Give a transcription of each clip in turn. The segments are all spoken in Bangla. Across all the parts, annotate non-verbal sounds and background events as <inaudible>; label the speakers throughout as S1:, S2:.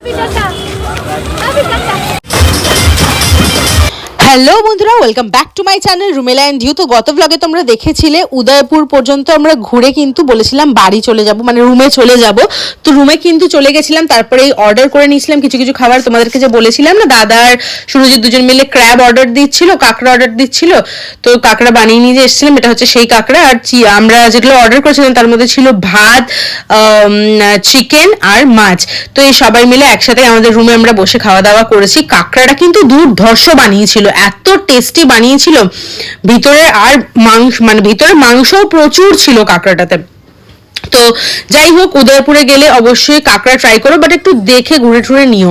S1: Happy Tata! Happy Tata! Hello বন্ধুরা welcome back to my channel Rumela and you তো গত ব্লগে তোমরা দেখেছিলে, উদয়পুর পর্যন্ত আমরা ঘুরে কিন্তু বলেছিলাম বাড়ি চলে যাব মানে রুমে চলে যাব। তো রুমে কিন্তু চলে গেছিলাম, তারপরে এই অর্ডার করে নিয়েছিলাম কিছু কিছু খাবার। তোমাদেরকে যে বলেছিলাম না, দাদা আর সুরজিৎ দুজন মিলে ক্র্যাব অর্ডার দিচ্ছিল, কাঁকড়া অর্ডার দিচ্ছিল। তো কাঁকড়া বানিয়ে নিয়ে এসেছিলাম, এটা হচ্ছে সেই কাঁকড়া। আর আমরা যেগুলো অর্ডার করেছিলাম, তার মধ্যে ছিল ভাত চিকেন আর মাছ। তো এই সবাই মিলে একসাথে আমাদের রুমে আমরা বসে খাওয়া দাওয়া করেছি। কাঁকড়াটা কিন্তু দুর্ধর্ষ বানিয়েছিল এত টেস্টি বানিয়েছিল। ভিতরে আর মাংস মানে ভিতরে মাংসও প্রচুর ছিল কাঁকড়াটাতে। তো যাই হোক, উদয়পুরে গেলে অবশ্যই কাঁকড়া ট্রাই করো বাট একটু দেখে ঘুরে টুরে নিও।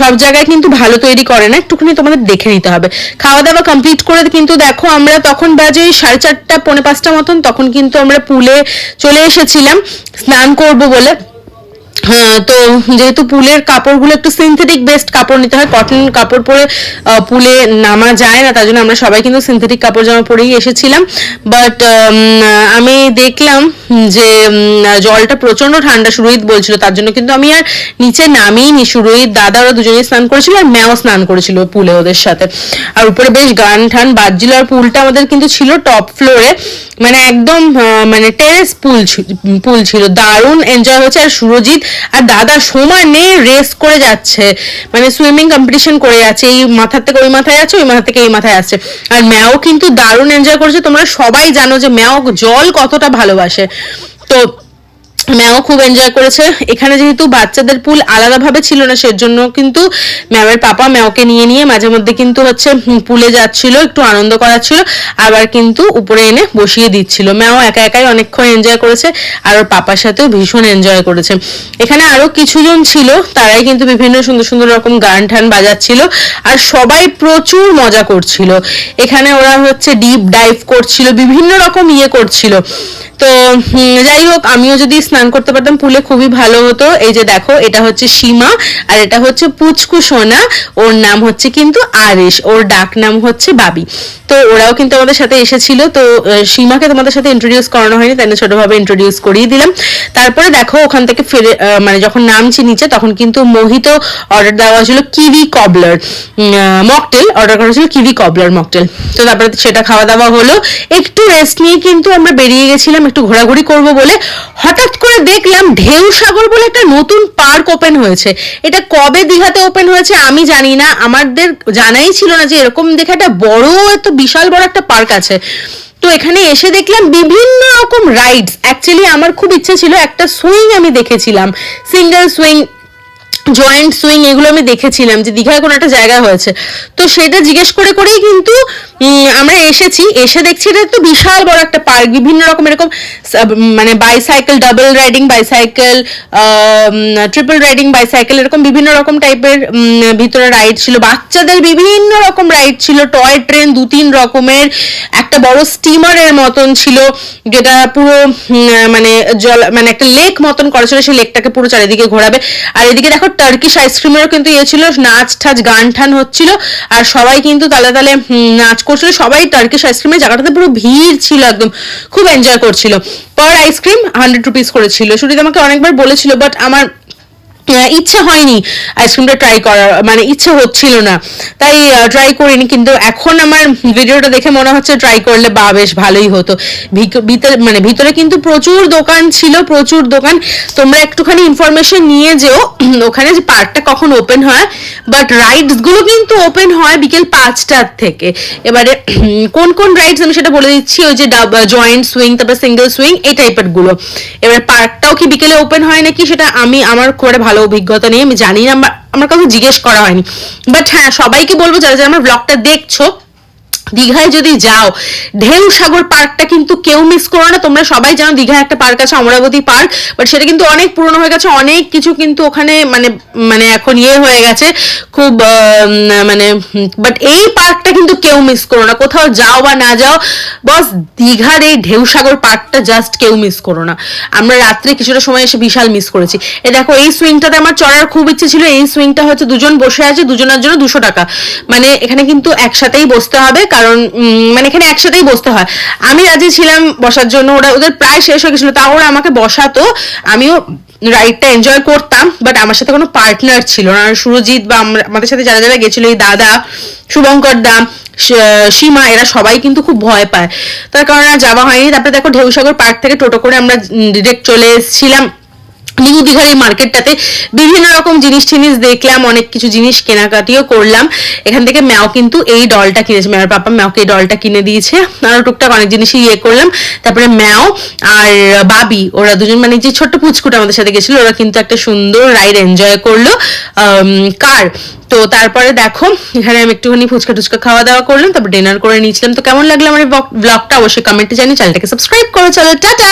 S1: সব জায়গায় কিন্তু ভালো তৈরি করে না, একটুখানি তোমাদের দেখে নিতে হবে। খাওয়া দাওয়া কমপ্লিট করে কিন্তু দেখো, আমরা তখন বাজে সাড়ে চারটা, পৌনে পাঁচটা মতন, তখন কিন্তু আমরা পুলে চলে এসেছিলাম। স্নান করব বলে। তো যেহেতু পুলের কাপড়গুলো একটু সিনথেটিক বেস্ট কাপড় নিতে হয় কটন কাপড় পরে পুলে নামা যায় না, তার জন্য আমরা সবাই কিন্তু সিনথেটিক কাপড় জামা পরেই এসেছিলাম। বাট আমি দেখলাম যে জলটা প্রচণ্ড ঠান্ডা, সুরোহিত বলছিল, তার জন্য কিন্তু আমি আর নিচে নামিনি, সুরোহিত দাদা ওরা দুজনেই স্নান করেছিল আর ম্যাও স্নান করেছিল পুলে ওদের সাথে। আর উপরে বেশ গান ঠান বাজছিল, আর পুলটা আমাদের কিন্তু ছিল টপ ফ্লোরে মানে একদম মানে টেরেস পুল পুল ছিল, দারুণ এনজয় হয়েছে আর সুরজিৎ আর দাদা সময় নেই রেস করে যাচ্ছে। মানে সুইমিং কম্পিটিশন করে যাচ্ছে। এই মাথার থেকে ওই মাথায় যাচ্ছে ওই মাথা থেকে এই মাথায় আসছে আর ম্যাও কিন্তু দারুণ এনজয় করেছে। তোমরা সবাই জানো যে ম্যাও জল কতটা ভালোবাসে। তো ম্যাও খুব এনজয় করেছে। এখানে যেহেতু বাচ্চাদের পুল আলাদাভাবে ছিল না, সেজন্য কিন্তু ম্যামের পাপা ম্যাওকে নিয়ে নিয়ে মাঝে মধ্যে কিন্তু হচ্ছে পুলে যাচ্ছিল, একটু আনন্দ করাচ্ছিল, আবার কিন্তু উপরে এনে বসিয়ে দিচ্ছিল। ম্যাও একা একাই অনেকক্ষণ এনজয় করেছে, আর ওর পাপার সাথেও ভীষণ এনজয় করেছে। এখানে আরও কিছুজন ছিল, তারাই কিন্তু বিভিন্ন সুন্দর সুন্দর রকম গান ঠান বাজাচ্ছিল, আর সবাই প্রচুর মজা করছিল। এখানে ওরা হচ্ছে ডিপ ডাইভ করছিল, বিভিন্ন রকম ইয়ে করছিল। তো যাই হোক, আমিও যদি স্নান করতে পারতাম, পুলে খুবই ভালো হতো। এই যে দেখো, এটা হচ্ছে সীমা আর এটা হচ্ছে পুচকু সোনা। ওর নাম হচ্ছে কিন্তু আরিশ, ওর ডাক নাম হচ্ছে বাবি। তো ওরাও কিন্তু আমাদের সাথে এসেছিল। তো সীমাকে তোমাদের সাথে ইন্ট্রোডিউস করানো হয়নি, তাই ছোটভাবে ইন্ট্রোডিউস করিয়ে দিলাম। তারপরে দেখো, ওখান থেকে ফিরে মানে যখন নামছি নিচে, তখন কিন্তু মোহিত অর্ডার দেওয়া হয়েছিল কিউই কবলার মকটেল অর্ডার করা হয়েছিল কিউই কবলার মকটেল তো তারপরে সেটা খাওয়া দাওয়া হলো। একটু রেস্ট নিয়ে কিন্তু আমরা বেরিয়ে গেছিলাম, একটু ঘোরাঘুরি করব বলে। হঠাৎ করে দেখলাম ঢেউ সাগর বলে একটা নতুন পার্ক ওপেন হয়েছে। এটা কবে দীঘাতে ওপেন হয়েছে আমি জানি না। আমাদের জানাই ছিল না যে এরকম দেখে একটা বড়, এত বিশাল বড় একটা পার্ক আছে। তো এখানে এসে দেখলাম বিভিন্ন রকম রাইডস অ্যাকচুয়ালি আমার খুব ইচ্ছে ছিল একটা সুইং আমি দেখেছিলাম। সিঙ্গেল সুইং জয়েন্ট সুইং এগুলো আমি দেখেছিলাম যে দীঘায় কোনো একটা জায়গা হয়েছে। তো সেটা জিজ্ঞেস করে করেই কিন্তু আমরা এসেছি, এসে দেখছি এটা তো বিশাল বড় একটা পার্ক, বিভিন্ন রকম এরকম মানে bicycle double riding bicycle triple riding bicycle এরকম বিভিন্ন রকম টাইপের ভিতরে রাইড ছিল। বাচ্চাদের বিভিন্ন রকম রাইড ছিল। টয় ট্রেন দু তিন রকমের, একটা বড় স্টিমারের মতন ছিল, যেটা পুরো মানে জল মানে একটা লেক মতন করা ছিল। সেই লেকটাকে পুরো চারিদিকে ঘোরাবে। আর এদিকে দেখো টার্কিশ আইসক্রিমেরও কিন্তু ইয়ে ছিল নাচ ঠাচ গান ঠান হচ্ছিল। আর সবাই কিন্তু তালে তালে নাচ করছিল। সবাই টার্কিশ আইসক্রিমের জায়গাটাতে পুরো ভিড় ছিল একদম। খুব এনজয় করছিল। পার আইসক্রিম হান্ড্রেড রুপিস করেছিল। শুধু আমাকে অনেকবার বলেছিল বাট আমার ইচ্ছে হয়নি আইসক্রিমটা ট্রাই করার মানে ইচ্ছে হচ্ছিল না। তাই ট্রাই করিনি, কিন্তু এখন আমার ভিডিওটা দেখে মনে হচ্ছে ট্রাই করলে বা বেশ ভালোই হতো। ভিতরে মানে ভিতরে কিন্তু প্রচুর দোকান ছিল, প্রচুর দোকান। তোমরা একটুখানি ইনফরমেশন নিয়ে যেও। <clears throat> ওখানে যে পার্কটা কখন ওপেন হয় বাট রাইডসগুলো কিন্তু ওপেন হয় বিকেল পাঁচটার থেকে। এবারে, <clears throat> কোন কোন রাইডস আমি সেটা বলে দিচ্ছি, ওই যে জয়েন্ট সুইং তারপর সিঙ্গেল সুইং এই টাইপেরগুলো। এবার পার্কটাও কি বিকেলে ওপেন হয় নাকি, সেটা আমি, আমার করে ভালো অভিজ্ঞতা নেই আমি জানি না, আমার- কাউকে জিজ্ঞেস করা হয়নি। বাট হ্যাঁ সবাইকে বলব, যারা যারা আমার ব্লগটা দেখছ দীঘায় যদি যাও, ঢেউ সাগর পার্কটা কিন্তু কেউ মিস করো না। তোমরা সবাই জানো দীঘায় একটা পার্ক আছে, অমরাবতী পার্ক বাট সেটা কিন্তু অনেক পুরনো হয়ে গেছে। অনেক কিছু কিন্তু ওখানে মানে মানে এখন ইয়ে হয়ে গেছে। খুব মানে বাট এই পার্কটা কিন্তু কেউ মিস করো না। কোথাও যাও বা না যাও বস দীঘার এই ঢেউ সাগর পার্কটা জাস্ট কেউ মিস করো না। আমরা রাত্রে কিছুটা সময় এসে বিশাল মিস করেছি। এ দেখো, এই সুইংটাতে আমার চড়ার খুব ইচ্ছে ছিল। এই সুইংটা হচ্ছে দুজন বসে আছে, দুজনের জন্য দুশো টাকা। মানে এখানে কিন্তু একসাথেই বসতে হবে কারণ মানে এখানে একসাথেই বসতে হয়। আমি রাজি ছিলাম বসার জন্য, ওরা, ওদের প্রায় শেষ হয়ে গেছিল, তাও ওরা আমাকে বসাতো। আমিও রাইডটা এনজয় করতাম বাট আমার সাথে কোনো পার্টনার ছিল না। সুরজিৎ বা আমরা- আমাদের সাথে যারা যারা গেছিল, এই দাদা, শুভঙ্কর দা সীমা, এরা সবাই কিন্তু খুব ভয় পায়। তার কারণে যাওয়া হয়নি। তারপরে দেখো ঢেউসাগর পার্ক থেকে টোটো করে আমরা ডিরেক্ট চলে এসেছিলাম। নিউ দীঘার মার্কেটটাতে বিভিন্ন রকম জিনিস টিনিস দেখলাম, অনেক কিছু জিনিস কেনাকাটিও করলাম। এখান থেকে ম্যাও কিন্তু এই ডলটা কিনেছে। ম্যাওর পাপা ম্যাওকে এই ডলটা কিনে দিয়েছে। আর টুকটাক অনেক জিনিসই ইয়ে করলাম। তারপরে ম্যাও আর বাবি, ওরা দুজন মানে যে ছোট্ট পুচকুটা আমাদের সাথে গেছিল, ওরা কিন্তু একটা সুন্দর রাইড এনজয় করল কার তো তারপরে দেখো, এখানে আমি একটুখানি ফুচকা টুচকা খাওয়া দাওয়া করলাম, তারপর ডিনার করে নিয়েছিলাম। তো কেমন লাগল আমার ব্লগটা অবশ্যই কমেন্টে জানি চ্যানেলটাকে সাবস্ক্রাইব করো। চলো, টাটা!